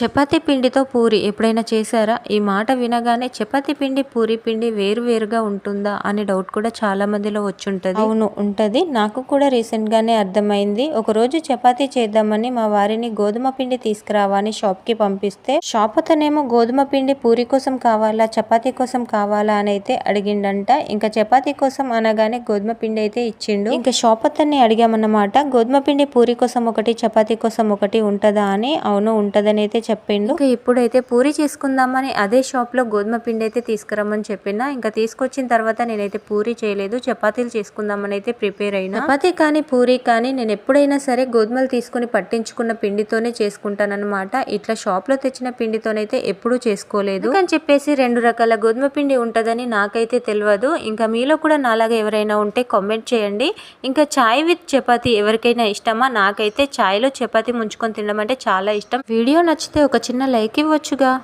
చపాతి పిండితో పూరి ఎప్పుడైనా చేశారా? ఈ మాట వినగానే చపాతి పిండి పూరి పిండి వేరు వేరుగా ఉంటుందా అనే డౌట్ కూడా చాలా మందిలో వచ్చుంటది. అవును ఉంటది. నాకు కూడా రీసెంట్ గానే అర్థమైంది. ఒక రోజు చేద్దామని మా వారిని గోధుమ పిండి తీసుకురావని షాప్కి షాప్కి పంపిస్తే షాప్ అతనేమో గోధుమ పిండి పూరి కోసం కావాలా చపాతి కోసం కావాలా అని అయితే అడిగిండంట. ఇంకా చపాతి కోసం అనగానే గోధుమ పిండి అయితే ఇచ్చిండు. ఇంకా షాప్ అతన్ని అడిగామన్నమాట గోధుమ పిండి పూరి కోసం ఒకటి చపాతీ కోసం ఒకటి ఉంటదా? అని. అవును ఉంటదని అయితే చెప్పిండు. ఇంకా ఇప్పుడైతే పూరి చేసుకుందామని అదే షాప్లో గోధుమ పిండి అయితే తీసుకురమ్మని చెప్పిన ఇంకా తీసుకొచ్చిన తర్వాత నేనైతే పూరి చేయలేదు చపాతీలు చేసుకుందామని అయితే ప్రిపేర్ అయినా. చపాతీ కానీ పూరి కానీ నేను ఎప్పుడైనా సరే గోధుమలు తీసుకుని పట్టించుకున్న పిండితోనే చేసుకుంటానన్నమాట. ఇట్లా షాప్లో తెచ్చిన పిండితోనైతే ఎప్పుడూ చేసుకోలేదు. అని చెప్పేసి రెండు రకాల గోధుమ పిండి ఉంటదని నాకైతే తెలియదు ఇంకా మీలో కూడా నాలాగా ఎవరైనా ఉంటే కామెంట్ చేయండి. ఇంకా చాయ్ విత్ చపాతీ ఎవరికైనా ఇష్టమా? నాకైతే చాయ్లో చపాతీ ముంచుకొని తినడం అంటే చాలా ఇష్టం. వీడియో నచ్చితే ఒక చిన్న లైక్ ఇవ్వచ్చుగా.